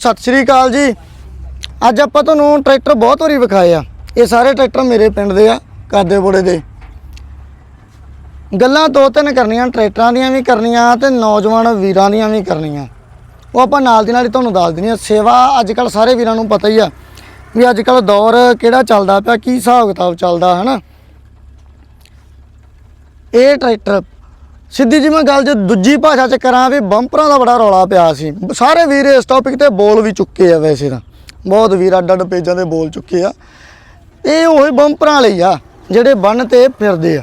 ਸਤਿ ਸ਼੍ਰੀ ਅਕਾਲ ਜੀ। ਅੱਜ ਆਪਾਂ ਤੁਹਾਨੂੰ ਟਰੈਕਟਰ ਬਹੁਤ ਵਾਰੀ ਵਿਖਾਏ ਆ। ਇਹ ਸਾਰੇ ਟਰੈਕਟਰ ਮੇਰੇ ਪਿੰਡ ਦੇ ਆ ਕਾਦੇ ਬੋੜੇ ਦੇ। ਗੱਲਾਂ ਦੋ ਤਿੰਨ ਕਰਨੀਆਂ, ਟਰੈਕਟਰਾਂ ਦੀਆਂ ਵੀ ਕਰਨੀਆਂ ਤੇ ਨੌਜਵਾਨ ਵੀਰਾਂ ਦੀਆਂ ਵੀ ਕਰਨੀਆਂ। ਉਹ ਆਪਾਂ ਨਾਲ ਦੀ ਨਾਲ ਹੀ ਤੁਹਾਨੂੰ ਦੱਸ ਦਿੰਦੇ ਆ। ਸੇਵਾ ਅੱਜ ਕੱਲ ਸਾਰੇ ਵੀਰਾਂ ਨੂੰ ਪਤਾ ਹੀ ਆ ਵੀ ਅੱਜ ਕੱਲ ਦੌਰ ਕਿਹੜਾ ਚੱਲਦਾ ਪਿਆ, ਕੀ ਹਿਸਾਬ ਕਿਤਾਬ ਚੱਲਦਾ, ਹਨਾ? ਇਹ ਟਰੈਕਟਰ ਸਿੱਧੀ ਜੀ ਮੈਂ ਗੱਲ ਜੇ ਦੂਜੀ ਭਾਸ਼ਾ ਚ ਕਰਾਂ ਵੀ ਬੰਪਰਾਂ ਦਾ ਬੜਾ ਰੌਲਾ ਪਿਆ ਸੀ। ਸਾਰੇ ਵੀਰ ਇਸ ਟੌਪਿਕ ਤੇ ਬੋਲ ਵੀ ਚੁੱਕੇ ਆ ਵੈਸੇ ਤਾਂ। ਬਹੁਤ ਵੀਰ ਅੱਡ ਅੱਡ ਪੇਜਾਂ ਤੇ ਬੋਲ ਚੁੱਕੇ ਆ। ਇਹ ਉਹੀ ਬੰਪਰਾਂ ਲਈ ਆ, ਜਿਹੜੇ ਬੰਨ ਤੇ ਫਿਰਦੇ ਆ।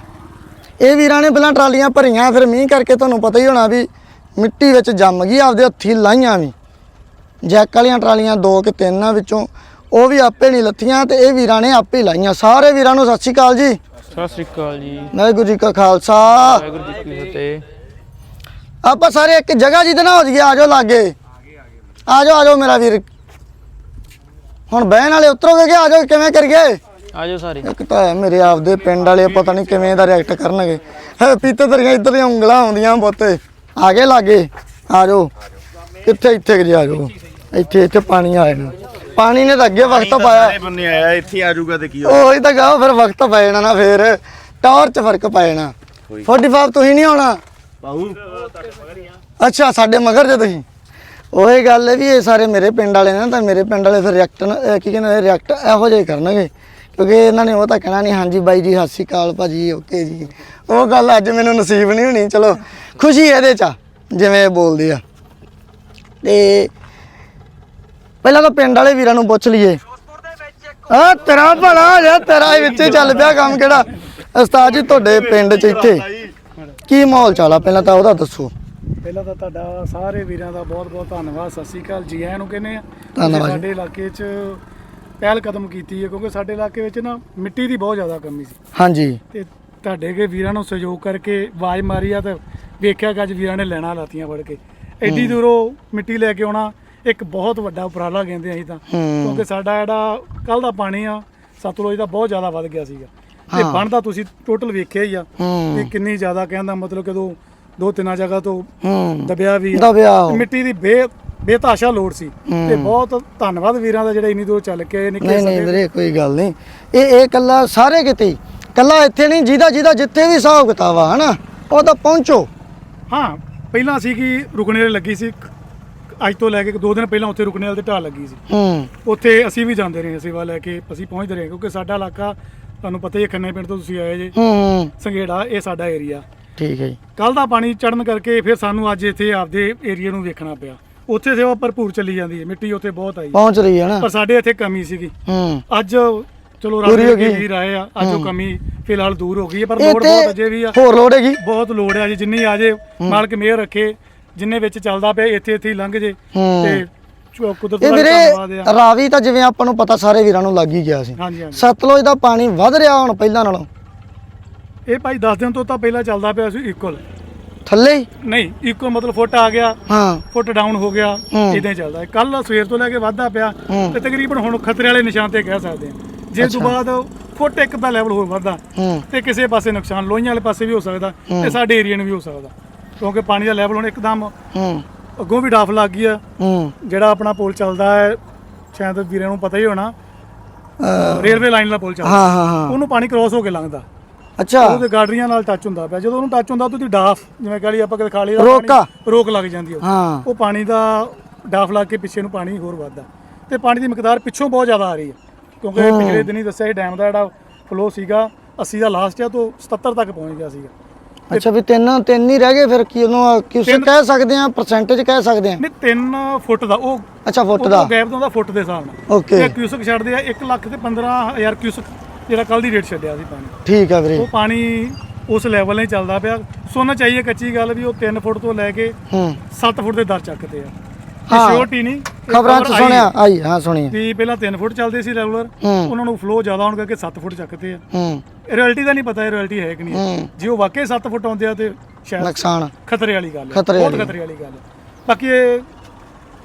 ਇਹ ਵੀਰਾਂ ਨੇ ਪਹਿਲਾਂ ਟਰਾਲੀਆਂ ਭਰੀਆਂ, ਫਿਰ ਮੀਂਹ ਕਰਕੇ ਤੁਹਾਨੂੰ ਪਤਾ ਹੀ ਹੋਣਾ ਵੀ ਮਿੱਟੀ ਵਿੱਚ ਜੰਮ ਗਈ, ਆਪਦੇ ਹੱਥੀ ਲਾਈਆਂ ਵੀ। ਜੈਕ ਵਾਲੀਆਂ ਟਰਾਲੀਆਂ ਦੋ ਕਿ ਤਿੰਨ ਆ ਵਿੱਚੋਂ, ਉਹ ਵੀ ਆਪੇ ਨਹੀਂ ਲੱਥੀਆਂ ਤੇ ਇਹ ਵੀਰਾਂ ਨੇ ਆਪੇ ਲਾਈਆਂ। ਸਾਰੇ ਵੀਰਾਂ ਨੂੰ ਸਤਿ ਸ਼੍ਰੀ ਅਕਾਲ ਜੀ। ਸਤਿ ਸ੍ਰੀ ਅਕਾਲ ਜੀ। ਵਾਹਿਗੁਰੂ ਜੀ ਕਾ ਖਾਲਸਾ। ਵਾਹਿਗੁਰੂ ਜੀ ਕੀ ਫਤਿਹ। ਆਪਾਂ ਸਾਰੇ ਇੱਕ ਜਗ੍ਹਾ ਜਿਹਦੇ ਨਾਲ ਹੋ ਜਾਈਏ ਆਜੋ ਲਾਗੇ। ਆਜੋ ਆਜੋ ਮੇਰਾ ਵੀਰ। ਹੁਣ ਬਹਿਣ ਵਾਲੇ ਉਤਰੋਗੇ ਕਿ ਆਜੋ ਕਿਵੇਂ ਕਰੀਏ? ਆਜੋ ਸਾਰੇ। ਇੱਕ ਤਾਂ ਮੇਰੇ ਆਪਦੇ ਪਿੰਡ ਵਾਲੇ ਪਤਾ ਨਹੀਂ ਕਿਵੇਂ ਦਾ ਰਿਐਕਟ ਕਰਨਗੇ। ਪੀਤੇ ਤੇਰੀਆਂ ਇੱਧਰ ਦੀਆਂ ਉਂਗਲਾਂ ਆਉਂਦੀਆਂ ਬੋਤੇ ਆਗੇ ਲਾਗੇ। ਆਜੋ ਕਿੱਥੇ ਇੱਥੇ ਕਿ ਆਜੋ ਇੱਥੇ ਇੱਥੇ ਪਾਣੀ ਆਇਆ ਨਾ ਪਾਣੀ ਨੇ ਤਾਂ ਅੱਗੇ ਵਕਤ ਪਾਇਆ। ਸਾਰੇ ਬੰਨੇ ਆਇਆ ਇੱਥੇ ਆ ਜਾਊਗਾ ਤੇ ਕੀ ਹੋ ਉਹੀ ਤਾਂ ਕਹਾਂ ਫਿਰ ਵਕਤ ਪੈ ਜਾਣਾ ਨਾ ਫਿਰ। ਟਾਵਰ 'ਚ ਫ਼ਰਕ ਪੈ ਜਾਣਾ। 45 ਤੁਸੀਂ ਨਹੀਂ ਆਉਣਾ। ਪਾਉ ਅੱਛਾ ਸਾਡੇ ਮਗਰ ਜੇ ਤੁਸੀਂ। ਉਹੀ ਗੱਲ ਹੈ ਵੀ ਇਹ ਸਾਰੇ ਮੇਰੇ ਪਿੰਡ ਵਾਲੇ ਨੇ ਤਾਂ ਮੇਰੇ ਪਿੰਡ ਵਾਲੇ ਫਿਰ ਰਿਐਕਟ ਕੀ ਕਹਿੰਦੇ ਰਿਐਕਟ ਇਹੋ ਜਿਹੇ ਕਰਨਗੇ। ਕਿਉਂਕਿ ਇਹਨਾਂ ਨੇ ਉਹ ਤਾਂ ਕਹਿਣਾ ਨਹੀਂ ਹਾਂਜੀ ਬਾਈ ਜੀ ਸਤਿ ਸ਼੍ਰੀ ਅਕਾਲ ਭਾਜੀ ਓਕੇ ਜੀ। ਉਹ ਗੱਲ ਅੱਜ ਮੈਨੂੰ ਨਸੀਬ ਨਹੀਂ ਹੋਣੀ ਚਲੋ। ਖੁਸ਼ੀ ਇਹਦੇ ਚ ਜਿਵੇਂ ਬੋਲਦੇ ਆ। ਤੇ ਪਹਿਲਾਂ ਤਾਂ ਪਿੰਡ ਵਾਲੇ ਵੀਰਾਂ ਨੂੰ ਪੁੱਛ ਲਈਏ। ਆ ਤੇਰਾ ਭਲਾ ਜਾਂ ਤੇਰਾ ਹੀ ਵਿੱਚੇ ਚੱਲ ਪਿਆ ਕੰਮ ਕਿਹੜਾ? ਉਸਤਾਦ ਜੀ ਤੁਹਾਡੇ ਪਿੰਡ ਚ ਇੱਥੇ ਕੀ ਮਾਹੌਲ ਚਾਲਾ ਪਹਿਲਾਂ ਤਾਂ ਉਹਦਾ ਦੱਸੋ। ਪਹਿਲਾਂ ਤਾਂ ਤੁਹਾਡਾ ਸਾਰੇ ਵੀਰਾਂ ਦਾ ਬਹੁਤ-ਬਹੁਤ ਧੰਨਵਾਦ ਸਤਿ ਸ੍ਰੀ ਅਕਾਲ ਜੀ ਆਇਆਂ ਨੂੰ ਕਹਿੰਦੇ ਆ। ਧੰਨਵਾਦ। ਸਾਡੇ ਇਲਾਕੇ 'ਚ ਪਹਿਲ ਕਦਮ ਕੀਤੀ ਹੈ ਕਿਉਂਕਿ ਸਾਡੇ ਇਲਾਕੇ ਵਿੱਚ ਨਾ ਮਿੱਟੀ ਦੀ ਬਹੁਤ ਜ਼ਿਆਦਾ ਕਮੀ ਸੀ। ਹਾਂਜੀ। ਤੇ ਤੁਹਾਡੇ ਕੇ ਵੀਰਾਂ ਨੂੰ ਸਹਿਯੋਗ ਕਰਕੇ ਆਵਾਜ਼ ਮਾਰੀ ਆ ਤੇ ਵੇਖਿਆ ਕਿ ਅੱਜ ਵੀਰਾਂ ਨੇ ਲੈਣਾ ਲਾਤੀਆਂ ਫੜ ਕੇ। ਐਡੀ ਦੂਰੋਂ ਮਿੱਟੀ ਲੈ ਕੇ ਆਉਣਾ ਇੱਕ ਬਹੁਤ ਵੱਡਾ ਉਪਰਾਲਾ ਕਹਿੰਦੇ ਅਸੀਂ ਤਾਂ। ਕਿਉਂਕਿ ਸਾਡਾ ਜਿਹੜਾ ਕੱਲ ਦਾ ਪਾਣੀ ਆ ਸਤਲੁਜ ਦਾ ਬਹੁਤ ਜ਼ਿਆਦਾ ਵੱਧ ਗਿਆ ਸੀਗਾ ਤੇ। ਬਣਦਾ ਤੁਸੀਂ ਟੋਟਲ ਵੇਖਿਆ ਹੀ ਆ ਵੀ ਕਿੰਨੀ ਜ਼ਿਆਦਾ ਕਹਿੰਦਾ ਮਤਲਬ ਕਦੋਂ ਦੋ ਤਿੰਨਾਂ ਜਗ੍ਹਾ ਤੋਂ ਦਬਿਆ ਵੀ ਆ। ਦਬਿਆ। ਮਿੱਟੀ ਦੀ ਬੇ ਬੇਤਾਸ਼ਾ ਲੋੜ ਸੀ। ਤੇ ਬਹੁਤ ਧੰਨਵਾਦ ਵੀਰਾਂ ਦਾ ਜਿਹੜੇ ਇੰਨੀ ਦੂਰ ਚੱਲ ਕੇ ਆਏ ਨਿੱਕੇ ਨਹੀਂ ਨਹੀਂ ਸਮੇਂ ਵੀਰੇ ਕੋਈ ਗੱਲ ਨਹੀਂ ਇਹ ਇਹ ਕੱਲਾ ਸਾਰੇ ਕਿਤੇ ਹੀ। ਕੱਲਾ ਇੱਥੇ ਨਹੀਂ ਜਿਹਦਾ ਜਿਹਦਾ ਜਿੱਥੇ ਵੀ ਹਿਸਾਬ ਕਿਤਾਬ ਆ ਹਨਾ ਉਹ ਤਾਂ ਪਹੁੰਚੋ ਹਾਂ ਪਹਿਲਾਂ ਸੀ ਕਿ ਰੁਕਣੇ ਲੱਗੀ ਸੀ ਅੱਜ ਤੋਂ ਲੈ ਕੇ ਦੋ ਦਿਨ ਪਹਿਲਾਂ ਉੱਥੇ ਰੁਕਣੇ ਵਾਲੇ ਤੇ ਢਾਲ ਲੱਗੀ ਸੀ। ਹੂੰ। ਉੱਥੇ ਅਸੀਂ ਵੀ ਜਾਂਦੇ ਰਹੇ ਸੇਵਾ ਲੈ ਕੇ ਅਸੀਂ ਪਹੁੰਚਦੇ ਰਹੇ ਕਿਉਂਕਿ ਸਾਡਾ ਇਲਾਕਾ ਤੁਹਾਨੂੰ ਪਤਾ ਹੀ ਹੈ ਖੰਨੇ ਪਿੰਡ ਤੋਂ ਤੁਸੀਂ ਆਏ ਜੇ। ਹੂੰ ਸੰਘੇੜਾ ਇਹ ਸਾਡਾ ਏਰੀਆ ਠੀਕ ਹੈ ਜੀ। ਕੱਲ ਦਾ ਪਾਣੀ ਚੜਨ ਕਰਕੇ ਫਿਰ ਸਾਨੂੰ ਅੱਜ ਇੱਥੇ ਆਪਦੇ ਏਰੀਆ ਨੂੰ ਵੇਖਣਾ ਪਿਆ। ਉੱਥੇ ਸੇਵਾ ਭਰਪੂਰ ਚੱਲੀ ਜਾਂਦੀ ਹੈ ਮਿੱਟੀ ਉੱਥੇ ਬਹੁਤ ਆਈ। ਪਹੁੰਚ ਰਹੀ ਹੈ ਨਾ? ਪਰ ਸਾਡੇ ਇੱਥੇ ਕਮੀ ਸੀਗੀ। ਹੂੰ। ਅੱਜ ਚਲੋ ਰੱਬ ਦੇ। ਵੀਰ ਆਏ ਆ ਅੱਜ ਉਹ ਕਮੀ ਫਿਲਹਾਲ ਦੂਰ ਹੋ ਗਈ ਹੈ ਪਰ ਲੋੜ ਬਹੁਤ ਅਜੇ ਵੀ ਆ। ਹੋਰ ਲੋੜ ਹੈਗੀ? ਬਹੁਤ ਲੋੜ ਹੈ ਜੀ ਜਿੰਨੀ ਆ ਜੇ ਮਾਲਕ ਮਿਹਰ ਰੱਖੇ ਜਿੰਨੇ ਵਿੱਚ ਚੱਲਦਾ ਪਿਆ ਇੱਥੇ ਇੱਥੇ ਹੀ ਲੰਘ ਜੇ। ਤੇ ਚੋ- ਕੁਦਰਤ ਇਹ ਦਾ ਵੀਰੇ ਧੰਨਵਾਦ ਆ। ਰਾਵੀ ਤਾਂ ਜਿਵੇਂ ਆਪਾਂ ਨੂੰ ਪਤਾ ਸਾਰੇ ਵੀਰਾਂ ਨੂੰ ਲੱਗ ਹੀ ਗਿਆ ਸੀ। ਹਾਂਜੀ ਹਾਂਜੀ। ਸਤਲੁਜ ਦਾ ਪਾਣੀ ਵੱਧ ਰਿਹਾ ਹੁਣ ਪਹਿਲਾਂ ਨਾਲੋਂ। ਇਹ ਭਾਈ 10 ਦਿਨ ਤੋਂ ਤਾਂ ਪਹਿਲਾਂ ਚੱਲਦਾ ਪਿਆ ਸੀ ਇਕੁਅਲ ਥੱਲੇ ਹੀ? ਨਹੀਂ ਇਕੁਅਲ ਮਤਲਬ ਫੁੱਟ ਆ ਗਿਆ ਹਾਂ। ਫੁੱਟ ਡਾਊਨ ਹੋ ਗਿਆ ਹੂੰ। ਇਦਾਂ ਹੀ ਚੱਲਦਾ। ਕੱਲ ਸਵੇਰ ਤੋਂ ਲੈ ਕੇ ਵੱਧਦਾ ਪਿਆ ਹੂੰ। ਤੇ ਤਕਰੀਬਨ ਹੁਣ ਖਤਰੇ ਵਾਲੇ ਨਿਸ਼ਾਨ ਤੇ ਕਹਿ ਸਕਦੇ ਹਾਂ। ਜੇ ਤੋਂ ਬਾਅਦ ਫੁੱਟ ਇੱਕ ਦਾ ਲੈਵਲ ਹੋਰ ਵੱਧਦਾ ਹੂੰ। ਤੇ ਕਿਸੇ ਪਾਸੇ ਨੁਕਸਾਨ ਲੋਹੀਆਂ ਵਾਲੇ ਪਾਸੇ ਵੀ ਹੋ ਸਕਦਾ ਤੇ ਸਾਡੇ ਏਰੀਆ ਨੂੰ ਵੀ ਹੋ ਸਕਦਾ। ਕਿਉਂਕਿ ਪਾਣੀ ਦਾ ਲੈਵਲ ਹੁਣ ਇੱਕਦਮ ਹੂੰ। ਅੱਗੋਂ ਵੀ ਡਾਫ ਲੱਗ ਗਈ ਆ। ਹੂੰ। ਜਿਹੜਾ ਆਪਣਾ ਪੁਲ ਚੱਲਦਾ ਹੈ ਸ਼ਾਇਦ ਵੀਰਾਂ ਨੂੰ ਪਤਾ ਹੀ ਹੋਣਾ ਰੇਲਵੇ ਲਾਈਨ ਦਾ ਪੁਲ ਚੱਲਦਾ। ਹਾਂ ਹਾਂ ਹਾਂ। ਉਹਨੂੰ ਪਾਣੀ ਕ੍ਰੋਸ ਹੋ ਕੇ ਲੰਘਦਾ। ਅੱਛਾ। ਉਹਦੇ ਗਾਡਰੀਆਂ ਨਾਲ ਟੱਚ ਹੁੰਦਾ ਪਿਆ। ਜਦੋਂ ਉਹਨੂੰ ਟੱਚ ਹੁੰਦਾ ਉਹਦੀ ਡਾਫ ਜਿਵੇਂ ਕਹ ਲਈ ਆਪਾਂ ਕਦੇ ਖਾ ਲਈ ਦਾ ਰੋਕਾ। ਰੋਕ ਲੱਗ ਜਾਂਦੀ ਉਹ ਹਾਂ। ਉਹ ਪਾਣੀ ਦਾ ਡਾਫ ਲੱਗ ਕੇ ਪਿੱਛੇ ਨੂੰ ਪਾਣੀ ਹੋਰ ਵੱਧਦਾ। ਤੇ ਪਾਣੀ ਦੀ ਮਿਕਦਾਰ ਪਿੱਛੋਂ ਬਹੁਤ ਜ਼ਿਆਦਾ ਆ ਰਹੀ ਹੈ ਕਿਉਂਕਿ ਪਿਛਲੇ ਦਿਨੀ ਦੱਸਿਆ ਇਹ ਡੈਮ ਦਾ ਜਿਹੜਾ ਫਲੋ ਸੀਗਾ 80 ਦਾ ਲਾਸਟ ਆ ਤੋਂ 77 ਤੱਕ ਪਹੁੰਚ ਗਿਆ ਸੀਗਾ। ਅੱਛਾ ਵੀ ਤਿੰਨ ਤਿੰਨ ਹੀ ਰਹਿ ਗਏ ਫਿਰ ਕੀ ਉਹਨੂੰ ਕਿਉਂ ਕਹਿ ਸਕਦੇ ਆ ਪਰਸੈਂਟੇਜ ਕਹਿ ਸਕਦੇ ਆ? ਨਹੀਂ 3 ਫੁੱਟ ਦਾ ਉਹ ਅੱਛਾ ਫੁੱਟ ਦਾ। ਉਹ ਗੈਪ ਦਾ ਫੁੱਟ ਦੇ ਹਿਸਾਬ ਨਾਲ। ਓਕੇ ਇਹ ਕਿਊਸਕ ਛੱਡਦੇ ਆ 1 ਲੱਖ ਤੇ 15000 ਕਿਊਸਕ ਜਿਹੜਾ ਕੱਲ ਦੀ ਰੇਟ ਛੱਡਿਆ ਸੀ ਪਾਣੀ। ਠੀਕ ਆ ਵੀਰੇ। ਉਹ ਪਾਣੀ ਉਸ ਲੈਵਲ 'ਤੇ ਚੱਲਦਾ ਪਿਆ। ਸੁਣਨਾ ਚਾਹੀਏ ਕੱਚੀ ਗੱਲ ਵੀ ਉਹ 3 ਫੁੱਟ ਤੋਂ ਲੈ ਕੇ ਹੂੰ। 7 ਫੁੱਟ ਦੇ ਦਰ ਚੱਕਦੇ ਆ। ਹਾਂ। ਸ਼ੋਰਟੀ ਨਹੀਂ ਇਹ ਖਬਰਾਂ 'ਚ ਆਈ ਸੁਣਿਆ ਆਈ। ਹਾਂ ਸੁਣੀ। ਵੀ ਪਹਿਲਾਂ 3 ਫੁੱਟ ਚੱਲਦੇ ਸੀ ਰੈਗੂਲਰ ਹੂੰ। ਉਹਨਾਂ ਨੂੰ ਫਲੋ ਜ਼ਿਆਦਾ ਹੋਣ ਕਰਕੇ 7 ਫੁੱਟ ਚੱਕਦੇ ਆ। ਹੂੰ। ਰਿਐਲਿਟੀ ਦਾ ਨਹੀਂ ਪਤਾ ਇਹ ਰਿਐਲਿਟੀ ਹੈ ਕਿ ਨਹੀਂ ਹੈ। ਹੂੰ। ਜੇ ਉਹ ਵਾਕਈ 7 ਫੁੱਟ ਆਉਂਦੇ ਆ ਤੇ ਸ਼ਾਇਦ ਨੁਕਸਾਨ। ਖਤਰੇ ਵਾਲੀ ਗੱਲ ਹੈ। ਖਤਰੇ ਬਹੁਤ ਵਾਲੀ। ਖਤਰੇ ਵਾਲੀ ਗੱਲ ਹੈ। ਬਾਕੀ ਇਹ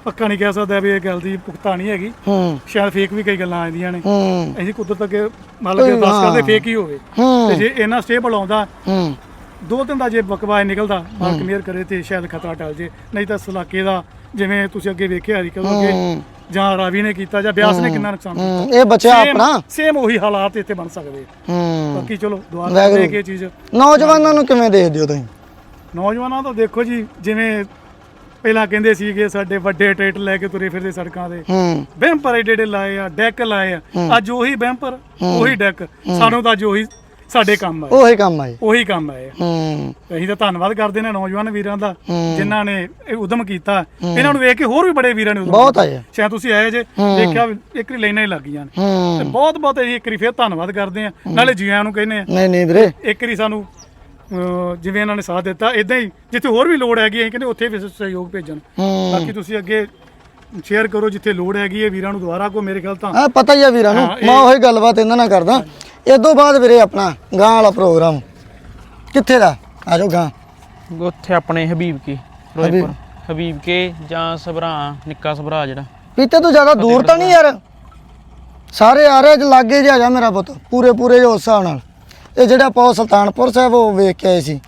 ਪੱਕਾ ਨਹੀਂ ਕਹਿ ਸਕਦਾ ਵੀ ਇਹ ਗੱਲ ਦੀ ਪੁਖਤਾ ਨਹੀਂ ਹੈਗੀ। ਹੂੰ। ਸ਼ਾਇਦ ਫੇਕ ਵੀ ਕਈ ਗੱਲਾਂ ਆਉਂਦੀਆਂ ਨੇ। ਹੂੰ। ਅਸੀਂ ਕੁਦਰਤ ਅੱਗੇ ਮੰਨ ਲਓ ਕਿ ਹਾਂ। ਕਰਦੇ ਫੇਕ ਹੀ ਹੋਵੇ। ਤੇ ਹੂੰ ਜੇ ਇਹਨਾਂ ਸਟੇਬਲ ਆਉਂਦਾ ਹੂੰ। ਦੋ ਦਿਨ ਦਾ ਜੇ ਬਕਵਾਸ ਨਿਕਲਦਾ ਮਾਲਕ ਮਿਹਰ ਕਰੇ ਤੇ ਸ਼ਾਇਦ ਖਤਰਾ ਟਲ ਜੇ। ਨਹੀਂ ਤਾਂ ਇਸ ਇਲਾਕੇ ਦਾ ਜਿਵੇਂ ਤੁਸੀਂ ਅੱਗੇ ਵੇਖਿਆ ਹਰੀ ਕਦੋਂ ਅੱਗੇ। ਜਾਂ ਰਾਵੀ ਨੇ ਕੀਤਾ ਜਾਂ ਬਿਆਸ ਨੇ ਕਿੰਨਾ ਨੁਕਸਾਨ ਹੂੰ, ਇਹ ਬਚਿਆ ਆਪਣਾ। ਸੇਮ ਉਹੀ ਹਾਲਾਤ ਇੱਥੇ ਬਣ ਸਕਦੇ ਆ। ਹੂੰ। ਬਾਕੀ ਚਲੋ ਦੁਆ। ਕਰਦੇ ਕਿ ਚੀਜ਼। ਨੌਜਵਾਨਾਂ ਨੂੰ ਕਿਵੇਂ ਦੇਖਦੇ ਹੋ ਤੁਸੀਂ? ਨੌਜਵਾਨਾਂ ਦਾ ਦੇਖੋ ਜੀ ਜਿਵੇਂ ਪਹਿਲਾਂ ਕਹਿੰਦੇ ਸੀਗੇ ਸਾਡੇ ਵੱਡੇ ਟਰੈਕਟਰ ਲੈ ਕੇ ਤੁਰੇ ਫਿਰਦੇ ਸੜਕਾਂ ਤੇ। ਹੂੰ। ਬੈਂਪਰ ਏਡੇ ਏਡੇ ਲਾਏ ਆ ਡੈਕ ਲਾਏ ਆ। ਅੱਜ ਉਹੀ ਬੈਂਪਰ ਉਹੀ ਡੈਕ। ਸਾਨੂੰ ਤਾਂ ਅੱਜ ਉਹੀ ਸਾਡੇ ਕੰਮ ਆਏ। ਉਹੀ ਕੰਮ ਆਏ। ਉਹੀ ਕੰਮ ਆਏ। ਹੂੰ। ਅਸੀਂ ਤਾਂ ਧੰਨਵਾਦ ਕਰਦੇ ਨੇ ਨੌਜਵਾਨ ਵੀਰਾਂ ਦਾ ਜਿਨ੍ਹਾਂ ਨੇ ਇਹ ਉਦਮ ਕੀਤਾ। ਇਹਨਾਂ ਨੂੰ ਵੇਖ ਕੇ ਹੋਰ ਵੀ ਬੜੇ ਵੀਰਾਂ ਨੇ ਉਦਮ ਬਹੁਤ। ਆਏ। ਸ਼ਾਇਦ ਤੁਸੀਂ ਆਏ ਜੇ ਦੇਖਿਆ ਇੱਕ ਰੀ ਲਾਈਨਾਂ ਹੀ ਲੱਗ ਗਈਆਂ ਨੇ। ਤੇ ਹੂੰ। ਬਹੁਤ ਬਹੁਤ ਅਸੀਂ ਇੱਕ ਰੀ ਫੇਰ ਧੰਨਵਾਦ ਕਰਦੇ ਆ ਨਾਲੇ ਜੀ ਆਇਆਂ ਨੂੰ ਕਹਿੰਦੇ ਆ ਨਹੀਂ ਨਹੀਂ ਵੀਰੇ। ਇੱਕ ਰੀ ਸਾਨੂੰ ਜਿਵੇਂ ਇਹਨਾਂ ਨੇ ਸਾਥ ਦਿੱਤਾ ਇਦਾਂ ਹੀ ਜਿੱਥੇ ਹੋਰ ਵੀ ਲੋੜ ਹੈਗੀ ਅਸੀਂ ਕਹਿੰਦੇ ਉੱਥੇ ਵੀ ਸਹਿਯੋਗ ਭੇਜਣ। ਹੂੰ। ਬਾਕੀ ਤੁਸੀਂ ਅੱਗੇ ਸ਼ੇਅਰ ਕਰੋ ਜਿੱਥੇ ਲੋੜ ਹੈਗੀ ਹੈ ਵੀਰਾਂ ਨੂੰ ਦੁਬਾਰਾ ਕੋ ਮੇਰੇ ਖਿਆਲ ਤਾਂ ਆ ਪਤਾ ਹੀ ਆ ਵੀਰਾਂ ਨੂੰ। ਹਾਂ, ਮੈਂ ਉਹੀ ਗੱਲਬਾਤ ਇਹਨਾਂ ਨਾਲ ਕਰਦਾ। ਇਸ ਤੋਂ ਬਾਅਦ ਵੀਰੇ ਆਪਣਾ ਗਾਂ ਵਾਲਾ ਪ੍ਰੋਗਰਾਮ। ਕਿੱਥੇ ਦਾ? ਆ ਜਾਓ ਗਾਂ ਉੱਥੇ ਆਪਣੇ ਹਬੀਬ ਕੀ ਫਿਰੋਜ਼ਪੁਰ ਹਬੀਬ। ਕੇ ਜਾਂ ਸਭਰਾ ਨਿੱਕਾ ਸਭਰਾ ਜਿਹੜਾ। ਪੀਤੇ ਤੋਂ ਜ਼ਿਆਦਾ ਦੂਰ ਤਾਂ ਨਹੀਂ ਯਾਰ। ਸਾਰੇ ਆ ਰਹੇ ਲਾਗੇ ਜਿਹਾ ਜਾ ਮੇਰਾ ਪੁੱਤ। ਪੂਰੇ ਪੂਰੇ ਜੋ ਹਿਸਾਬ ਨਾਲ। ਇਹ ਜਿਹੜਾ ਆਪਾਂ ਸੁਲਤਾਨਪੁਰ ਸਾਹਿਬ ਉਹ ਵੇਖ ਕੇ ਆਏ ਸੀ।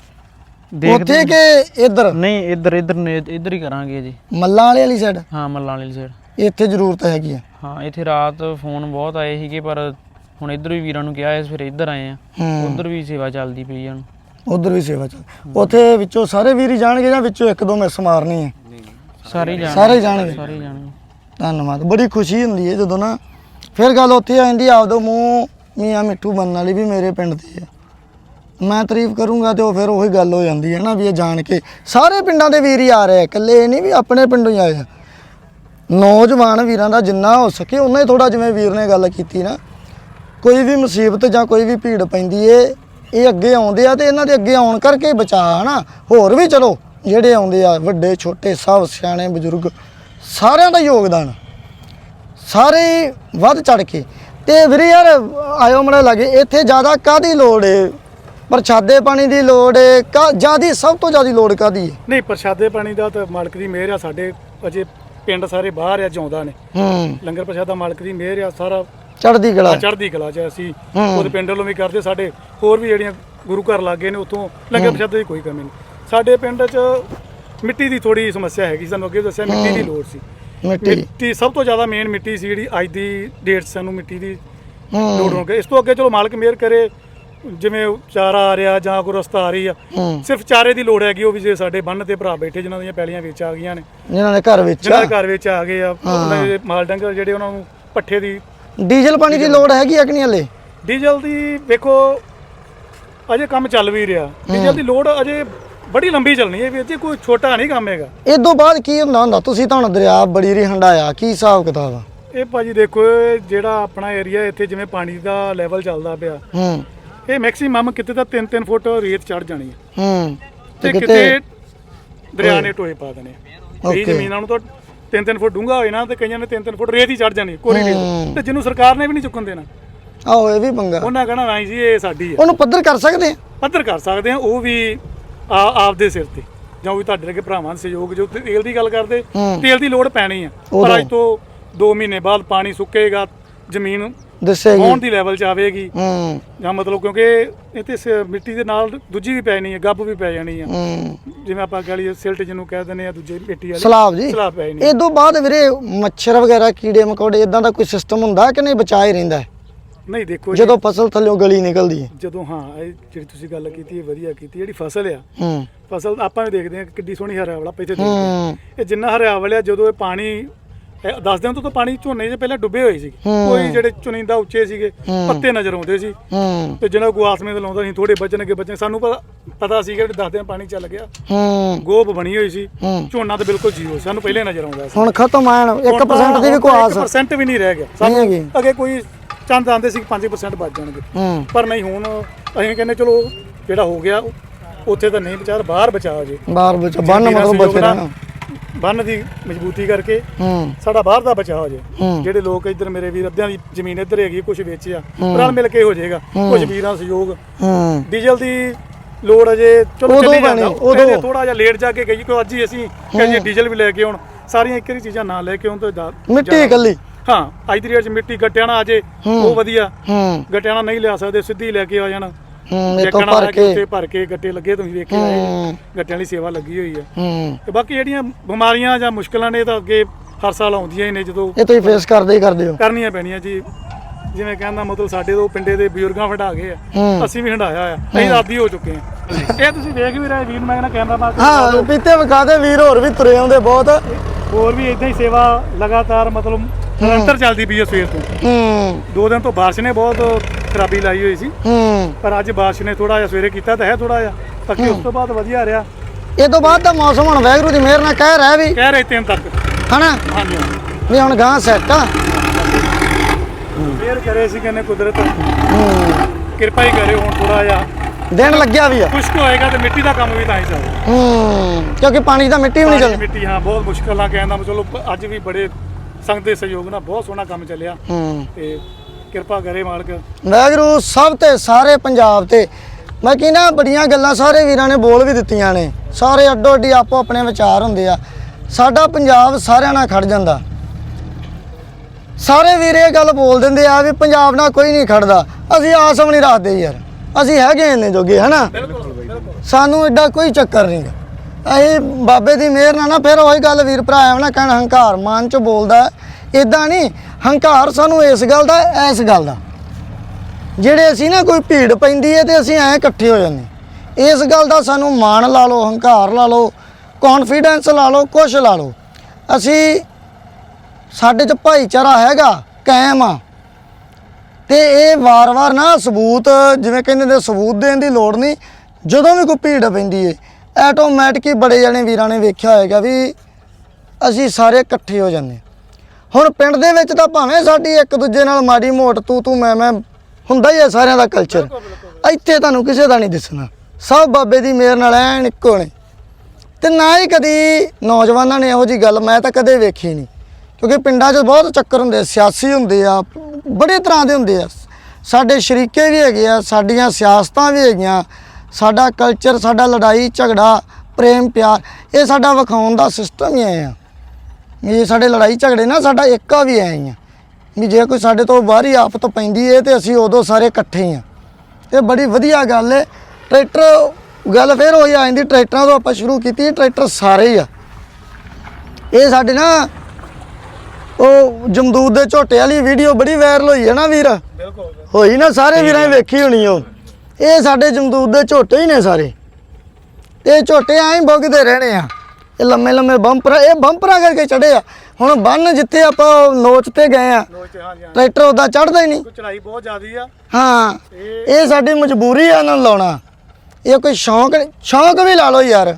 ਉੱਥੇ ਕਿ ਇੱਧਰ? ਨਹੀਂ ਇੱਧਰ ਇੱਧਰ ਨੇ ਇੱਧਰ ਹੀ ਕਰਾਂਗੇ ਜੀ। ਮੱਲਾਂ ਵਾਲੇ ਵਾਲੀ ਸਾਈਡ ਹਾਂ ਮੱਲਾਂ ਵਾਲੀ ਸਾਈਡ ਇੱਥੇ ਜ਼ਰੂਰਤ ਹੈਗੀ ਆ। ਹਾਂ ਇੱਥੇ ਰਾਤ ਫੋਨ ਬਹੁਤ ਆਏ ਸੀਗੇ ਪਰ ਹੁਣ ਇੱਧਰ ਵੀ ਵੀਰਾਂ ਨੂੰ ਕਿਹਾ ਇਸ ਫਿਰ ਇੱਧਰ ਆਏ ਆ। ਹੂੰ। ਉੱਧਰ ਵੀ ਸੇਵਾ ਚੱਲਦੀ ਪਈ ਆ ਹੁਣ। ਉਧਰ ਵੀ ਸੇਵਾ ਚੱਲ ਉੱਥੇ ਵਿੱਚੋਂ ਸਾਰੇ ਵੀਰ ਹੀ ਜਾਣਗੇ ਜਾਂ ਵਿੱਚੋਂ ਇੱਕ ਦੋ ਮਿਸ ਮਾਰਨੀ ਹੈ ਸਾਰੇ ਹੀ ਜਾਣਗੇ। ਸਾਰੇ ਹੀ ਜਾਣਗੇ? ਸਾਰੇ ਹੀ ਜਾਣਗੇ। ਧੰਨਵਾਦ ਬੜੀ ਖੁਸ਼ੀ ਹੁੰਦੀ ਹੈ ਜਦੋਂ ਨਾ ਫਿਰ ਗੱਲ ਉੱਥੇ ਆ ਜਾਂਦੀ ਆਪਦੋ ਮੂੰਹ ਮੀਆਂ ਮਿੱਠੂ ਬਣਨ ਵਾਲੀ ਵੀ ਮੇਰੇ ਪਿੰਡ ਦੀ ਹੈ ਮੈਂ ਤਾਰੀਫ ਕਰੂੰਗਾ ਤੇ ਉਹ ਫਿਰ ਉਹੀ ਗੱਲ ਹੋ ਜਾਂਦੀ ਹੈ ਨਾ ਵੀ ਇਹ ਜਾਣ ਕੇ ਸਾਰੇ ਪਿੰਡਾਂ ਦੇ ਵੀਰ ਹੀ ਆ ਰਹੇ ਆ, ਇਕੱਲੇ ਇਹ ਨਹੀਂ ਵੀ ਆਪਣੇ ਪਿੰਡੋਂ ਹੀ ਆਏ ਆ। ਨੌਜਵਾਨ ਵੀਰਾਂ ਦਾ ਜਿੰਨਾ ਹੋ ਸਕੇ ਉਹਨਾਂ ਹੀ ਥੋੜਾ ਜਿਵੇਂ ਵੀਰ ਨੇ ਗੱਲ ਕੀਤੀ ਨਾ ਕੋਈ ਵੀ ਮੁਸੀਬਤ ਜਾਂ ਕੋਈ ਵੀ ਭੀੜ ਪੈਂਦੀ ਏ ਇਹ ਅੱਗੇ ਆਉਂਦੇ ਆ ਤੇ ਇਹਨਾਂ ਦੇ ਅੱਗੇ ਆਉਣ ਕਰਕੇ ਬਚਾ ਹਨਾ? ਹੋਰ ਵੀ ਚਲੋ ਜਿਹੜੇ ਆਉਂਦੇ ਆ ਵੱਡੇ ਛੋਟੇ ਸਭ ਸਿਆਣੇ ਬਜ਼ੁਰਗ ਸਾਰਿਆਂ ਦਾ ਯੋਗਦਾਨ। ਸਾਰੇ ਵੱਧ ਚੜ ਕੇ। ਤੇ ਵੀਰੇ ਯਾਰ ਆਇਓ ਮੜਾ ਲੱਗੇ ਇੱਥੇ ਜ਼ਿਆਦਾ ਕਾਦੀ ਲੋੜ ਏ? ਪ੍ਰਸ਼ਾਦੇ ਪਾਣੀ ਦੀ ਲੋੜ ਏ? ਕਾ ਜਿਆਦੀ ਸਭ ਤੋਂ ਜ਼ਿਆਦੀ ਲੋੜ ਕਾਦੀ ਏ? ਨਹੀਂ ਪ੍ਰਸ਼ਾਦੇ ਪਾਣੀ ਦਾ ਤਾਂ ਮਾਲਕ ਦੀ ਮਿਹਰ ਆ ਸਾਡੇ ਅਜੇ ਪਿੰਡ ਸਾਰੇ ਬਾਹਰ ਆ ਜਿਉਂਦਾ ਨੇ। ਹੂੰ। ਲੰਗਰ ਪ੍ਰਸ਼ਾਦਾ ਮਾਲਕ ਦੀ ਮਿਹਰ ਆ ਸਾਰਾ ਚੜਦੀ ਕਲਾ ਚੜ੍ਹਦੀ ਕਲਾ ਚ ਅਸੀਂ। ਉਹਦੇ ਪਿੰਡ ਵੱਲੋਂ ਵੀ ਕਰਦੇ ਸਾਡੇ ਹੋਰ ਵੀ ਜਿਹੜੀਆਂ ਗੁਰੂ ਘਰ ਲਾਗੇ ਨੇ ਉੱਥੋਂ ਲੰਗਰ ਪ੍ਰਸ਼ਾਦੇ ਦੀ ਕੋਈ ਕਮੀ ਨਹੀਂ। ਸਾਡੇ ਪਿੰਡ 'ਚ ਮਿੱਟੀ ਦੀ ਥੋੜੀ ਸਮੱਸਿਆ ਹੈਗੀ ਸਾਨੂੰ ਅੱਗੇ ਦੱਸਿਆ ਮਿੱਟੀ ਦੀ ਲੋੜ ਸੀ। ਮਿੱਟੀ। ਸਭ ਤੋਂ ਜ਼ਿਆਦਾ ਮੇਨ ਮਿੱਟੀ ਸੀ ਜਿਹੜੀ ਅੱਜ ਦੀ ਡੇਟ ਸਾਨੂੰ ਮਿੱਟੀ ਦੀ ਲੋੜ ਹੋ ਗਈ ਇਸ ਤੋਂ ਅੱਗੇ ਚਲੋ ਮਾਲਕ ਮਿਹਰ ਕਰੇ ਜਿਵੇਂ ਚਾਰਾ ਆ ਰਿਹਾ ਜਾਂ ਕੋਈ ਰਸਤਾ ਆ ਰਹੀ ਆ ਸਿਰਫ ਚਾਰੇ ਦੀ ਲੋੜ ਹੈਗੀ ਉਹ ਵੀ ਜੇ ਸਾਡੇ ਬੰਨ ਤੇ ਭਰਾ ਬੈਠੇ ਜਿਨ੍ਹਾਂ ਦੀਆਂ ਪੈਲੀਆਂ ਵਿੱਚ ਆ ਗਈਆਂ ਨੇ। ਜਿਨ੍ਹਾਂ ਦੇ ਘਰ ਵਿੱਚ ਜਿਨ੍ਹਾਂ ਦੇ ਘਰ ਵਿੱਚ ਆ ਗਏ ਆ ਉਹਨਾਂ ਦੇ ਮਾਲ ਡੰਗਰ ਜਿਹੜੇ ਉਹਨਾਂ ਨੂੰ ਪੱਠੇ ਦੀ ਡੀਜ਼ਲ ਪਾਣੀ ਦੀ ਲੋੜ ਹੈਗੀ ਆ ਕਿ ਨਹੀਂ ਹਲੇ? ਡੀਜ਼ਲ ਦੀ ਵੇਖੋ ਅਜੇ ਕੰਮ ਚੱਲ ਵੀ ਰਿਹਾ। ਡੀਜ਼ਲ ਦੀ ਲੋਡ ਅਜੇ ਬੜੀ ਲੰਬੀ ਚੱਲਣੀ ਹੈ ਵੀਰ ਜੀ ਕੋਈ ਛੋਟਾ ਨਹੀਂ ਕੰਮ ਹੈਗਾ। ਇਹ ਤੋਂ ਬਾਅਦ ਕੀ ਹੁੰਦਾ ਹੁੰਦਾ? ਤੁਸੀਂ ਤਾਂ ਹੁਣ ਦਰਿਆ ਬੜੀ ਰੀ ਹੰਡਾਇਆ ਕੀ ਹਿਸਾਬ ਕਿਤਾਬ ਆ? ਇਹ ਭਾਜੀ ਦੇਖੋ ਇਹ ਜਿਹੜਾ ਆਪਣਾ ਏਰੀਆ ਇੱਥੇ ਜਿਵੇਂ ਪਾਣੀ ਦਾ ਲੈਵਲ ਚੱਲਦਾ ਪਿਆ। ਹੂੰ। ਇਹ ਮੈਕਸਿਮਮ ਕਿਤੇ ਤਾਂ 3-3 ਫੁੱਟ ਰੇਤ ਚੜ ਜਾਣੀ ਹੈ। ਹੂੰ। ਤੇ ਕਿਤੇ ਦਰਿਆ ਨੇ ਟੋਏ ਪਾ ਦੇਣੇ Okay. ਜ਼ਮੀਨਾਂ ਨੂੰ ਤਾਂ 3-3 ਫੁੱਟ ਡੂੰਘਾ ਹੋਏ ਨਾ ਤੇ ਕਈਆਂ ਨੇ 3-3 ਫੁੱਟ ਰੇਤ ਹੀ ਚੜ ਜਾਣੀ ਕੋਰੀ। ਰੇਤ। ਤੇ ਜਿਹਨੂੰ ਸਰਕਾਰ ਨੇ ਵੀ ਨਹੀਂ ਚੁੱਕਣ ਦੇਣਾ। ਆਹੋ ਇਹ ਵੀ ਪੰਗਾ। ਉਹਨਾਂ ਕਹਣਾ ਨਹੀਂ ਜੀ ਇਹ ਸਾਡੀ ਹੈ। ਉਹਨੂੰ ਪੱਧਰ ਕਰ ਸਕਦੇ ਆ? ਪੱਧਰ ਕਰ ਸਕਦੇ ਆ ਉਹ ਵੀ ਆ ਆਪਦੇ ਸਿਰ ਤੇ। ਜਾਂ ਉਹ ਵੀ ਤੁਹਾਡੇ ਵਰਗੇ ਭਰਾਵਾਂ ਦੇ ਸਹਿਯੋਗ ਜੋ ਤੇਲ ਦੀ ਗੱਲ ਕਰਦੇ। ਤੇਲ ਦੀ ਲੋੜ ਪੈਣੀ ਆ। ਪਰ ਅੱਜ ਤੋਂ 2 ਮਹੀਨੇ ਬਾਅਦ ਪਾਣੀ ਸੁੱਕੇਗਾ ਜ਼ਮੀਨ ਦੱਸੇਗੀ। ਆਉਣ ਦੀ ਲੈਵਲ 'ਚ ਆਵੇਗੀ? ਹੂੰ। ਜਾਂ ਮਤਲਬ ਕਿਉਂਕਿ ਇੱਥੇ ਸ- ਮਿੱਟੀ ਦੇ ਨਾਲ ਦੂਜੀ ਵੀ ਪੈ ਜਾਣੀ ਹੈ ਗੱਬ ਵੀ ਪੈ ਜਾਣੀ ਆ ਹੂੰ। ਜਿਵੇਂ ਆਪਾਂ ਕਹ ਲਈਏ ਸਿਲਟ ਜਿਹਨੂੰ ਕਹਿ ਦਿੰਦੇ ਆ ਦੂਜੇ ਮਿੱਟੀ ਵਾਲੀ। ਸਲਾਬ ਜੀ। ਸਲਾਬ ਪੈ ਜਾਣੀ ਇਹ ਤੋਂ ਬਾਅਦ ਵੀਰੇ ਮੱਛਰ ਵਗੈਰਾ ਕੀੜੇ ਮਕੌੜੇ ਇਦਾਂ ਦਾ ਕੋਈ ਸਿਸਟਮ ਹੁੰਦਾ ਕਿ ਨਹੀਂ? ਬਚਾ ਹੀ ਰਹਿੰਦਾ ਹੈ? ਨਹੀਂ ਦੇਖੋ ਜੀ, ਜਦੋਂ ਫਸਲ ਥੱਲਿਓਂ ਗਲੀ ਨਿਕਲਦੀ ਹੈ। ਜਦੋਂ ਹਾਂ ਇਹ ਜਿਹੜੀ ਤੁਸੀਂ ਗੱਲ ਕੀਤੀ ਇਹ ਵਧੀਆ ਕੀਤੀ। ਜਿਹੜੀ ਫਸਲ ਆ ਹੂੰ। ਫਸਲ ਆਪਾਂ ਵੀ ਦੇਖਦੇ ਹਾਂ ਕਿ ਕਿੱਡੀ ਸੋਹਣੀ ਹਰਿਆਵਲ ਆਪਾਂ ਇੱਥੇ ਦੇਖਦੇ ਹੂੰ। ਹਾਂ। ਇਹ ਜਿੰਨਾ ਹਰਿਆਵਲ ਆ ਜਦੋਂ ਇਹ ਪਾਣੀ ਇਹ ਦਸ ਦਿਨ ਤੋਂ ਤਾਂ ਪਾਣੀ ਝੋਨੇ 'ਚ ਪਹਿਲਾਂ ਡੁੱਬੇ ਹੋਏ ਸੀ। ਕੋਈ ਜਿਹੜੇ ਚੁਣਿੰਦਾ ਉੱਚੇ ਸੀਗੇ। ਪੱਤੇ ਨਜ਼ਰ ਆਉਂਦੇ ਸੀ। ਤੇ ਜਿਹਨਾਂ ਕੋ ਆਸਮੇ ਤੇ ਲਾਉਂਦਾ ਸੀ ਥੋੜੇ ਬਚਣਗੇ ਬਚਣ। ਸਾਨੂੰ ਪਤਾ ਪਤਾ ਸੀਗਾ ਕਿ 10 ਦਿਨ ਪਾਣੀ ਚੱਲ ਗਿਆ। ਗੋਬ ਬਣੀ ਹੋਈ ਸੀ। ਝੋਨਾ ਤਾਂ ਬਿਲਕੁਲ ਜ਼ੀਰੋ ਸਾਨੂੰ ਪਹਿਲੇ ਨਜ਼ਰ ਆਉਂਦਾ ਸੀ। ਹੁਣ ਖਤਮ ਆਣ 1% ਦੀ ਵੀ ਕੋਈ ਆਸ 1% ਵੀ ਨਹੀਂ ਰਹਿ ਗਿਆ। ਸਾਨੂੰ ਅੱਗੇ ਕੋਈ ਚੰਦ ਆਂਦੇ ਸੀ ਕਿ 5% ਬਚ ਜਾਣਗੇ। ਪਰ ਨਹੀਂ ਹੁਣ ਅਸੀਂ ਕਹਿੰਦੇ ਚਲੋ ਜਿਹੜਾ ਹੋ ਗਿਆ ਉੱਥੇ ਤਾਂ ਨਹੀਂ ਵਿਚਾਰ ਬਾਹਰ ਬਚਾ ਜੇ। ਬਾਹਰ ਬਚ ਬੰਨ ਮਤਲਬ ਬਚ ਰਹਿਣਾ ਬੰਨ ਦੀ ਮਜ਼ਬੂਤੀ ਕਰਕੇ ਹੂੰ। ਸਾਡਾ ਬਾਹਰ ਦਾ ਬਚਾਅ ਹੋ ਜੇ। ਹੂੰ। ਜਿਹੜੇ ਲੋਕ ਇੱਧਰ ਮੇਰੇ ਵੀਰ ਅੱਧਿਆਂ ਦੀ ਜ਼ਮੀਨ ਇੱਧਰ ਹੈਗੀ ਕੁਝ ਵੇਚਿਆ ਰਲ ਮਿਲ ਕੇ ਹੋ ਜਾਏਗਾ। ਕੁਝ ਵੀਰਾਂ ਦਾ ਸਹਿਯੋਗ। ਹੂੰ। ਡੀਜ਼ਲ ਦੀ ਲੋੜ ਅਜੇ ਚਲੋ ਉਦੋਂ ਚੱਲੀ ਬਣੀ, ਜਾਂਦਾ ਉਦੋਂ। ਥੋੜਾ ਜਿਹਾ ਲੇਟ ਜਾ ਕੇ ਗਈ ਕਿਉਂ ਅੱਜ ਹੀ ਅਸੀਂ ਕਹੀਏ ਡੀਜ਼ਲ ਵੀ ਲੈ ਕੇ ਆਉਣ। ਸਾਰੀਆਂ ਇੱਕ ਹੀ ਚੀਜ਼ਾਂ ਨਾ ਲੈ ਕੇ ਆਉਣ ਤੋਂ ਜ਼ਿਆਦਾ- ਮਿੱਟੀ ਇਕੱਲੀ। ਹਾਂ ਅੱਜ ਦੀ ਰੇਟ 'ਚ ਮਿੱਟੀ ਗੱਟਿਆਣਾ ਆ ਜੇ ਉਹ ਵਧੀਆ। ਹੂੰ। ਗਟਿਆਣਾ ਨਹੀਂ ਲਿਆ ਸਕਦੇ ਸਿੱਧੀ ਲੈ ਕੇ ਆ ਜਾਣਾ। ਹੂੰ, ਇਹ ਤੋਂ ਦੇਖਣ ਭਰ ਕਿ। ਉੱਤੇ ਭਰ ਕੇ ਗੱਟੇ ਲੱਗੇ ਤੁਸੀਂ ਵੇਖੇ ਹੋਏ ਹੂੰ। ਗੱਟਿਆਂ ਵਾਲੀ ਸੇਵਾ ਲੱਗੀ ਹੋਈ ਹੈ ਹੂੰ। ਤੇ ਬਾਕੀ ਜਿਹੜੀਆਂ ਬਿਮਾਰੀਆਂ ਜਾਂ ਮੁਸ਼ਕਲਾਂ ਨੇ ਤਾਂ ਅੱਗੇ ਹਰ ਸਾਲ ਆਉਂਦੀਆਂ ਹੀ ਨੇ ਜਦੋਂ ਇਹ ਤੁਸੀਂ ਫੇਸ ਕਰਦੇ ਹੀ ਕਰਦੇ ਹੋ। ਕਰਨੀਆਂ ਪੈਣੀਆਂ ਜੀ। ਜਿਵੇਂ ਕਹਿੰਦਾ ਮਤਲਬ ਸਾਡੇ ਤੋਂ ਪਿੰਡੇ ਦੇ ਬਜ਼ੁਰਗਾਂ ਹੰਢਾ ਗਏ ਆ। ਅਸੀਂ ਵੀ ਹੰਢਾਇਆ ਆ ਅਸੀਂ ਆਦੀ ਹੋ। ਚੁੱਕੇ ਆ। ਇਹ ਤੁਸੀਂ ਵੇਖ ਵੀ ਰਹੇ ਵੀਰ ਮੈਂ ਕਹਿੰਦਾ ਕੈਮਰਾ ਮਾਰ ਹਾਂ ਪੀਤੇ ਵਿਖਾਦੇ ਵੀਰ ਹੋਰ ਵੀ ਤੁਰੇ ਆਉਂਦੇ ਬਹੁਤ। ਹੋਰ ਵੀ ਇਦਾਂ ਹੀ ਸੇਵਾ ਲਗਾਤਾਰ ਮਤਲਬ ਨਿਰੰਤਰ ਚੱਲਦੀ ਪਈ ਹੈ ਸਵੇਰ ਤੋਂ। ਹੂੰ। ਦੋ ਦਿਨ ਤੋਂ ਬਾਰਿਸ਼ ਨੇ ਬਹੁਤ ਖਰਾਬੀ ਲਾਈ ਹੋਈ ਸੀ। ਹੂੰ। ਪਰ ਅੱਜ ਬਾਰਿਸ਼ ਨੇ ਥੋੜਾ ਜਿਹਾ ਸਵੇਰੇ ਕੀਤਾ ਤਾਂ ਹੈ ਥੋੜਾ ਜਿਹਾ। ਬਾਕੀ ਉਸ ਤੋਂ ਬਾਅਦ ਵਧੀਆ ਰਿਹਾ। ਇਹ ਤੋਂ ਬਾਅਦ ਦਾ ਮੌਸਮ ਹੁਣ ਵੈਗਰੂ ਦੀ ਮਿਹਰ ਨਾਲ ਕਹਿ ਰਿਹਾ ਵੀ ਕਹਿ ਰਹੇ ਤਿੰਨ ਤੱਕ। ਹਨਾ? ਹਾਂਜੀ ਵੀ ਹੁਣ ਗਾਂ ਸੈੱਟ ਆ। ਫੇਰ ਕਰੇ ਸੀ ਕਹਿੰਦੇ ਕੁਦਰਤ। ਹੂੰ। ਕਿਰਪਾ ਹੀ ਕਰੇ ਹੁਣ ਥੋੜਾ ਜਿਹਾ। ਦਿਨ ਲੱਗਿਆ ਵੀ ਆ। ਖੁਸ਼ਕ ਹੋਏਗਾ ਤੇ ਮਿੱਟੀ ਦਾ ਕੰਮ ਵੀ ਤਾਂ ਹੀ ਚੱਲਦਾ। ਹੂੰ। ਕਿਉਂਕਿ ਪਾਣੀ ਦਾ ਮਿੱਟੀ ਵੀ ਨਹੀਂ ਪਾਣੀ ਚੱਲ ਮਿੱਟੀ ਹਾਂ ਬਹੁਤ ਮੁਸ਼ਕਲ ਨਾਲ ਕਹਿੰਦਾ ਚਲੋ ਪ- ਅੱਜ ਵੀ ਬੜੇ ਸੰਗਤ ਦੇ ਸਹਿਯੋਗ ਨਾਲ ਬਹੁਤ ਸੋਹਣਾ ਕੰਮ ਚੱਲਿਆ। ਹੂੰ। ਤੇ ਕਿਰਪਾ ਕਰੇ ਮਾਲਕ। ਵੈਗਰੂ ਸਭ ਤੇ ਸਾਰੇ ਪੰਜਾਬ ਤੇ। ਮੈਂ ਕਹਿੰਦਾ, ਬੜੀਆਂ ਗੱਲਾਂ ਸਾਰੇ ਵੀਰਾਂ ਨੇ ਬੋਲ ਵੀ ਦਿੱਤੀਆਂ ਨੇ। ਸਾਰੇ ਅੱਡੋ ਅੱਡੀ ਆਪੋ ਆਪਣੇ ਵਿਚਾਰ ਹੁੰਦੇ ਆ। ਸਾਡਾ ਪੰਜਾਬ ਸਾਰਿਆਂ ਨਾਲ ਖੜ ਜਾਂਦਾ। ਸਾਰੇ ਵੀਰ ਇਹ ਗੱਲ ਬੋਲ ਦਿੰਦੇ ਆ ਵੀ ਪੰਜਾਬ ਨਾਲ ਕੋਈ ਨਹੀਂ ਖੜਦਾ। ਅਸੀਂ ਆਸ ਵੀ ਨਹੀਂ ਰੱਖਦੇ ਯਾਰ। ਅਸੀਂ ਹੈਗੇ ਇੰਨੇ ਜੋਗੇ, ਹਨਾ? ਸਾਨੂੰ ਐਡਾ ਕੋਈ ਚੱਕਰ ਨਹੀਂ। ਅਸੀਂ ਬਾਬੇ ਦੀ ਮਿਹਰ ਨਾਲ ਨਾ ਫਿਰ ਉਹੀ ਗੱਲ ਵੀਰ ਭਰਾ ਐਵੇਂ ਕਹਿਣ, ਹੰਕਾਰ ਮਾਨ ਚ ਬੋਲਦਾ। ਇਦਾਂ ਨਹੀਂ ਹੰਕਾਰ ਸਾਨੂੰ ਇਸ ਗੱਲ ਦਾ ਇਸ ਗੱਲ ਦਾ। ਜਿਹੜੇ ਅਸੀਂ ਨਾ ਕੋਈ ਭੀੜ ਪੈਂਦੀ ਹੈ ਤੇ ਅਸੀਂ ਐਂ ਇਕੱਠੇ ਹੋ ਜਾਂਦੇ। ਇਸ ਗੱਲ ਦਾ ਸਾਨੂੰ ਮਾਣ ਲਾ ਲਓ, ਹੰਕਾਰ ਲਾ ਲਓ ਕੌਨਫੀਡੈਂਸ ਲਾ ਲਓ, ਕੁਛ ਲਾ ਲਓ। ਅਸੀਂ ਸਾਡੇ 'ਚ ਭਾਈਚਾਰਾ ਹੈਗਾ, ਕਾਇਮ ਆ। ਤੇ ਇਹ ਵਾਰ-ਵਾਰ ਨਾ ਸਬੂਤ, ਜਿਵੇਂ ਕਹਿੰਦੇ ਨੇ, ਸਬੂਤ ਦੇਣ ਦੀ ਲੋੜ ਨਹੀਂ। ਜਦੋਂ ਵੀ ਕੋਈ ਭੀੜ ਪੈਂਦੀ ਏ ਆਟੋਮੈਟਿਕ ਹੀ ਬੜੇ ਜਣੇ ਵੀਰਾਂ ਨੇ ਵੇਖਿਆ ਹੋਏਗਾ ਵੀ ਅਸੀਂ ਸਾਰੇ ਇਕੱਠੇ ਹੋ ਜਾਂਦੇ। ਹੁਣ ਪਿੰਡ ਦੇ ਵਿੱਚ ਤਾਂ ਭਾਵੇਂ ਸਾਡੀ ਇੱਕ ਦੂਜੇ ਨਾਲ ਮਾੜੀ ਮੋਟ ਤੂੰ ਤੂੰ ਮੈਂ ਮੈਂ ਹੁੰਦਾ ਹੀ ਹੈ ਸਾਰਿਆਂ ਦਾ ਕਲਚਰ ਇੱਥੇ ਤੁਹਾਨੂੰ ਕਿਸੇ ਦਾ ਨਹੀਂ ਦਿਸਣਾ। ਸਭ ਬਾਬੇ ਦੀ ਮਿਹਰ ਨਾਲ ਐਨ ਇੱਕੋ ਨੇ। ਤੇ ਨਾ ਹੀ ਕਦੀ ਨੌਜਵਾਨਾਂ ਨੇ ਇਹੋ ਜੀ ਗੱਲ ਮੈਂ ਤਾਂ ਕਦੇ ਵੇਖੀ ਨਹੀਂ। ਕਿਉਂਕਿ ਪਿੰਡਾਂ 'ਚ ਬਹੁਤ ਚੱਕਰ ਹੁੰਦੇ ਆ, ਸਿਆਸੀ ਹੁੰਦੇ ਆ ਬੜੇ ਤਰ੍ਹਾਂ ਦੇ ਹੁੰਦੇ ਆ। ਸਾਡੇ ਸ਼ਰੀਕੇ ਵੀ ਹੈਗੇ ਆ ਸਾਡੀਆਂ ਸਿਆਸਤਾਂ ਵੀ ਹੈਗੀਆਂ। ਸਾਡਾ ਕਲਚਰ ਸਾਡਾ ਲੜਾਈ ਝਗੜਾ ਪ੍ਰੇਮ ਪਿਆਰ ਇਹ ਸਾਡਾ ਵਿਖਾਉਣ ਦਾ ਸਿਸਟਮ ਹੀ ਆਇਆ ਇਹ ਸਾਡੇ ਲੜਾਈ ਝਗੜੇ ਨਾ ਸਾਡਾ ਏਕਾ ਵੀ ਐ ਹੀ ਆ। ਵੀ ਜੇ ਕੋਈ ਸਾਡੇ ਤੋਂ ਬਾਹਰੀ ਆਫਤ ਪੈਂਦੀ ਏ ਤੇ ਅਸੀਂ ਉਦੋਂ ਸਾਰੇ ਇਕੱਠੇ ਆ। ਇਹ ਬੜੀ ਵਧੀਆ ਗੱਲ ਏ। ਟਰੈਕਟਰ ਗੱਲ ਫੇਰ ਹੋਈ ਆ ਜਾਂਦੀ ਟਰੈਕਟਰਾਂ ਤੋਂ ਆਪਾਂ ਸ਼ੁਰੂ ਕੀਤੀ ਟਰੈਕਟਰ ਸਾਰੇ ਹੀ ਆ। ਇਹ ਸਾਡੇ ਨਾ ਉਹ ਜਮਦੂਦ ਦੇ ਝੋਟੇ ਵਾਲੀ ਵੀਡੀਓ ਬੜੀ ਵਾਇਰਲ ਹੋਈ ਹੈ ਨਾ ਵੀਰ? ਬਿਲਕੁਲ ਹੋਈ ਨਾ ਸਾਰੇ ਵੀਰਾਂ ਨੇ ਵੇਖੀ ਹੋਣੀ ਉਹ। ਇਹ ਸਾਡੇ ਜਮਦੂਦ ਦੇ ਝੋਟੇ ਹੀ ਨੇ ਸਾਰੇ। ਇਹ ਝੋਟੇ ਐਂ ਬੁੱਗਦੇ ਰਹਿਣੇ ਆ। ਇਹ ਲੰਮੇ ਲੰਮੇ ਬੰਪਰ ਇਹ ਬੰਪਰਾਂ ਕਰਕੇ ਚੜੇ ਆ। ਹੁਣ ਬੰਨ ਜਿੱਥੇ ਆਪਾਂ ਨੋਚ ਤੇ ਗਏ ਆ ਨੋਚ ਹਾਂਜੀ ਟਰੈਕਟਰ ਉਹਦਾ ਚੜਦਾ ਹੀ ਨਹੀਂ। ਚੜਾਈ ਬਹੁਤ ਜ਼ਿਆਦੀ ਆ। ਹਾਂ ਇਹ ਸਾਡੀ ਮਜਬੂਰੀ ਆ ਇਹਨਾਂ ਨੂੰ ਲਾਉਣਾ। ਇਹ ਕੋਈ ਸ਼ੌਂਕ ਸ਼ੌਂਕ ਵੀ ਲਾ ਲਓ ਯਾਰ।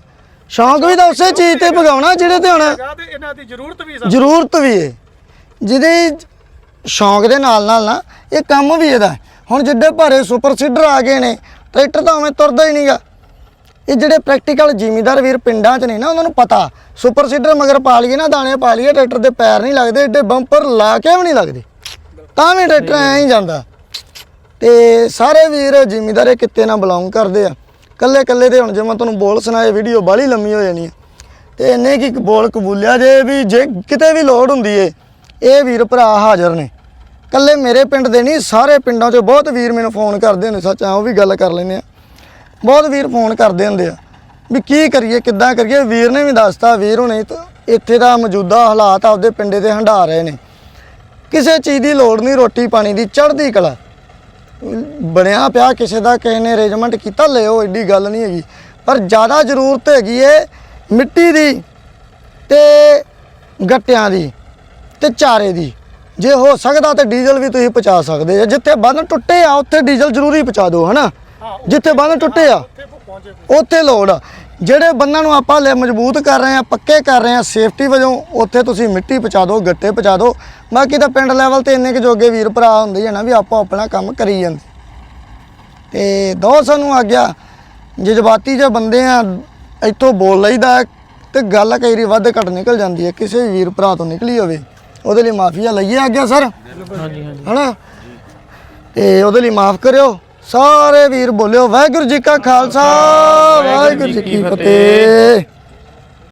ਸ਼ੌਂਕ ਵੀ ਤਾਂ ਉਸੇ ਚੀਜ਼ ਤੇ ਭਗਾਉਣਾ ਜਿਹੜੇ ਤੇ ਹੁਣ ਇਹਨਾਂ ਦੀ ਜ਼ਰੂਰਤ ਵੀ ਸਾਨੂੰ। ਜ਼ਰੂਰਤ ਵੀ ਹੈ ਜਿਹਦੇ ਸ਼ੌਂਕ ਦੇ ਨਾਲ ਨਾਲ ਨਾ ਇਹ ਕੰਮ ਵੀ ਇਹਦਾ। ਹੈ। ਹੁਣ ਜਿੱਡੇ ਭਾਰੇ ਸੁਪਰ ਸੀਡਰ ਆ ਗਏ ਨੇ ਟਰੈਕਟਰ ਤਾਂ ਉਵੇਂ ਤੁਰਦਾ ਹੀ ਨਹੀਂਗਾ ਇਹ ਜਿਹੜੇ ਪ੍ਰੈਕਟੀਕਲ ਜ਼ਿਮੀਦਾਰ ਵੀਰ ਪਿੰਡਾਂ 'ਚ ਨੇ ਨਾ ਉਹਨਾਂ ਨੂੰ ਪਤਾ। ਸੁਪਰ ਸੀਡਰ ਮਗਰ ਪਾ ਲਈਏ ਨਾ ਦਾਣੇ ਪਾ ਲਈਏ ਟਰੈਕਟਰ ਦੇ ਪੈਰ ਨਹੀਂ ਲੱਗਦੇ ਏਡੇ ਬੰਪਰ ਲਾ ਕੇ ਵੀ ਨਹੀਂ ਲੱਗਦੇ। ਤਾਂ ਵੀ ਟਰੈਕਟਰ ਐਂ ਹੀ ਜਾਂਦਾ। ਤੇ ਸਾਰੇ ਵੀਰ ਜ਼ਿਮੀਦਾਰ ਇਹ ਕਿੱਤੇ ਨਾਲ ਬਿਲੋਂਗ ਕਰਦੇ ਆ। ਕੱਲੇ ਕੱਲੇ ਤੇ ਹੁਣ ਜੇ ਮੈਂ ਤੁਹਾਨੂੰ ਬੋਲ ਸੁਣਾਏ ਵੀਡੀਓ ਬਾਲੀ ਲੰਮੀ ਹੋ ਜਾਣੀ ਹੈ ਤੇ ਇਹਨੇ ਕੀ ਬੋਲ ਕਬੂਲਿਆ ਜੇ ਵੀ ਜੇ ਕਿਤੇ ਵੀ ਲੋੜ ਹੁੰਦੀ ਏ ਇਹ ਵੀਰ ਭਰਾ ਹਾਜ਼ਰ ਨੇ। ਕੱਲੇ ਮੇਰੇ ਪਿੰਡ ਦੇ ਨਹੀਂ ਸਾਰੇ ਪਿੰਡਾਂ 'ਚੋਂ ਬਹੁਤ ਵੀਰ ਮੈਨੂੰ ਫੋਨ ਕਰਦੇ ਹੁੰਦੇ ਸੱਚ ਆ ਉਹ ਵੀ ਗੱਲ ਕਰ ਲੈਂਦੇ ਆ। ਬਹੁਤ ਵੀਰ ਫੋਨ ਕਰਦੇ ਹੁੰਦੇ ਆ ਵੀ ਕੀ ਕਰੀਏ, ਕਿੱਦਾਂ ਕਰੀਏ? ਵੀਰ ਨੇ ਵੀ ਦੱਸਤਾ, ਵੀਰ ਹੁਣੇ ਇੱਥੇ ਦਾ ਮੌਜੂਦਾ ਹਾਲਾਤ ਆਪਦੇ ਪਿੰਡੇ ਤੇ ਹੰਢਾ ਰਹੇ ਨੇ। ਕਿਸੇ ਚੀਜ਼ ਦੀ ਲੋੜ ਨਹੀਂ, ਰੋਟੀ ਪਾਣੀ ਦੀ, ਚੜ੍ਹਦੀ ਕਲਾ। ਬਣਿਆ ਪਿਆ ਕਿਸੇ ਦਾ ਕਿਸੇ ਨੇ ਅਰੇਂਜਮੈਂਟ ਕੀਤਾ ਲਿਓ ਐਡੀ ਗੱਲ ਨਹੀਂ ਹੈਗੀ। ਪਰ ਜ਼ਿਆਦਾ ਜ਼ਰੂਰਤ ਹੈਗੀ ਏ ਮਿੱਟੀ ਦੀ ਤੇ ਗੱਟਿਆਂ ਦੀ ਤੇ ਚਾਰੇ ਦੀ। ਜੇ ਹੋ ਸਕਦਾ ਤੇ ਡੀਜ਼ਲ ਵੀ ਤੁਸੀਂ ਪਹੁੰਚਾ ਸਕਦੇ ਆ ਜਿੱਥੇ ਬੰਨ ਟੁੱਟੇ ਆ, ਉੱਥੇ ਡੀਜ਼ਲ ਜ਼ਰੂਰੀ ਪਹੁੰਚਾ ਦਿਓ, ਹਨਾ? ਜਿੱਥੇ ਬੰਨ ਟੁੱਟੇ ਆ ਉੱਥੇ ਲੋੜ ਆ। ਜਿਹੜੇ ਬੰਨਾਂ ਨੂੰ ਆਪਾਂ ਲੈ ਮਜ਼ਬੂਤ ਕਰ ਰਹੇ ਆ ਪੱਕੇ ਕਰ ਰਹੇ ਆ ਸੇਫਟੀ ਵਜੋਂ ਉੱਥੇ ਤੁਸੀਂ ਮਿੱਟੀ ਪਹੁੰਚਾ ਦਿਓ ਗੱਟੇ ਪਹੁੰਚਾ ਦਿਓ। ਬਾਕੀ ਤਾਂ ਪਿੰਡ ਲੈਵਲ ਤੇ ਇੰਨੇ ਕੁ ਜੋਗੇ ਵੀਰ ਭਰਾ ਹੁੰਦੇ ਆ ਨਾ ਵੀ ਆਪੋ ਆਪਣਾ ਕੰਮ ਕਰੀ ਜਾਂਦੇ। ਤੇ ਦੋ ਸਾਨੂੰ ਆ ਗਿਆ ਜਜ਼ਬਾਤੀ ਜੇ ਬੰਦੇ ਆ ਇੱਥੋਂ ਬੋਲ ਲਈਦਾ ਤੇ ਗੱਲ ਕਈ ਵਾਰੀ ਵੱਧ ਘੱਟ ਨਿਕਲ ਜਾਂਦੀ ਹੈ ਕਿਸੇ ਵੀ ਵੀਰ ਭਰਾ ਤੋਂ ਨਿਕਲੀ ਹੋਵੇ। ਉਹਦੇ ਲਈ ਮਾਫੀਆ ਲਈਏ ਆ ਗਿਆ ਸਰ। ਹਾਂਜੀ ਹਾਂਜੀ। ਹਨਾ? ਤੇ ਉਹਦੇ ਲਈ ਮਾਫ ਕਰਿਓ। ਸਾਰੇ ਵੀਰ ਬੋਲਿਓ ਵਾਹਿਗੁਰੂ ਜੀ ਕਾ ਖਾਲਸਾ ਵਾਹਿਗੁਰੂ ਜੀ ਕੀ ਫਤਿਹ।